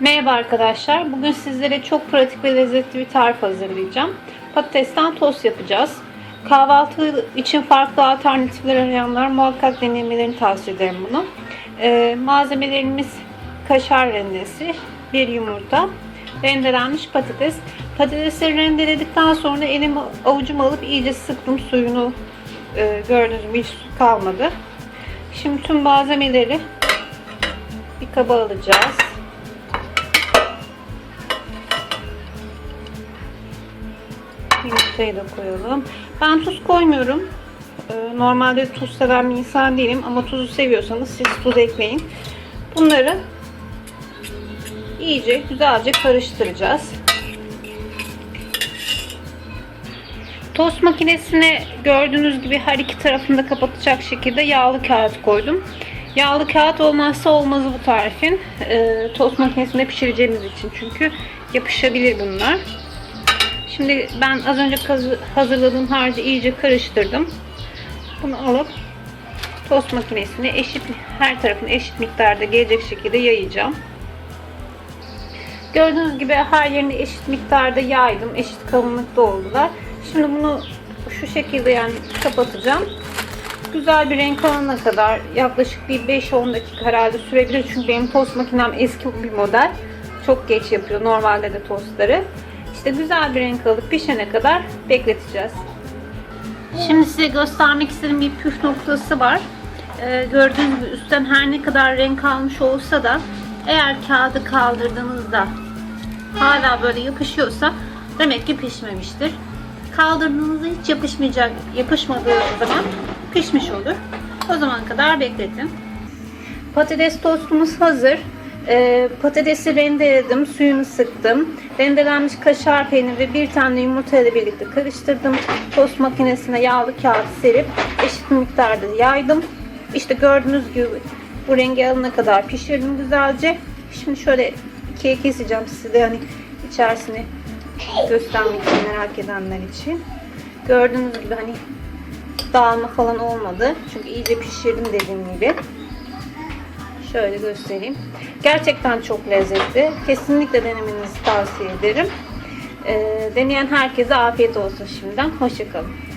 Merhaba arkadaşlar. Bugün sizlere çok pratik ve lezzetli bir tarif hazırlayacağım. Patatesten tost yapacağız. Kahvaltı için farklı alternatifler arayanlar muhakkak denemelerini tavsiye ederim bunu. Ee, malzemelerimiz kaşar rendesi, bir yumurta, rendelenmiş patates. Patatesleri rendeledikten sonra elimi avucuma alıp iyice sıktım suyunu e, gördüğünüz gibi hiç su kalmadı. Şimdi tüm malzemeleri bir kaba alacağız. Yumurtayı da koyalım. Ben tuz koymuyorum. Ee, Normalde tuz seven bir insan değilim ama tuzu seviyorsanız siz tuz ekleyin. Bunları iyice güzelce karıştıracağız. Tost makinesine gördüğünüz gibi her iki tarafını da kapatacak şekilde yağlı kağıt koydum. Yağlı kağıt olmazsa olmazı bu tarifin. Ee, tost makinesinde pişireceğimiz için çünkü yapışabilir bunlar. Şimdi ben az önce hazırladığım harcı iyice karıştırdım. Bunu alıp tost makinesine eşit her tarafını eşit miktarda gelecek şekilde yayacağım. Gördüğünüz gibi her yerini eşit miktarda yaydım. Eşit kalınlıkta oldular. Şimdi bunu şu şekilde yani kapatacağım. Güzel bir renk alana kadar yaklaşık bir 5-10 dakika herhalde sürebilir. Çünkü benim tost makinem eski bir model. Çok geç yapıyor normalde de tostları. İşte güzel bir renk alıp pişene kadar bekleteceğiz. Şimdi size göstermek istediğim bir püf noktası var. Ee, gördüğünüz gibi üstten her ne kadar renk almış olsa da eğer kağıdı kaldırdığınızda hala böyle yapışıyorsa demek ki pişmemiştir. Kaldırdığınızda hiç yapışmayacak, yapışmadığı zaman pişmiş olur. O zaman kadar bekletin. Patates tostumuz hazır. Ee, patatesi rendeledim, suyunu sıktım. Rendelenmiş kaşar peyniri ve bir tane yumurta ile birlikte karıştırdım. Tost makinesine yağlı kağıt serip eşit miktarda yaydım. İşte gördüğünüz gibi bu rengi alana kadar pişirdim güzelce. Şimdi şöyle ikiye keseceğim size de hani içerisini göstermek için merak edenler için. Gördüğünüz gibi hani dağılma falan olmadı. Çünkü iyice pişirdim dediğim gibi. Şöyle göstereyim. Gerçekten çok lezzetli. Kesinlikle denemenizi tavsiye ederim. Ee, deneyen herkese afiyet olsun şimdiden. Hoşçakalın.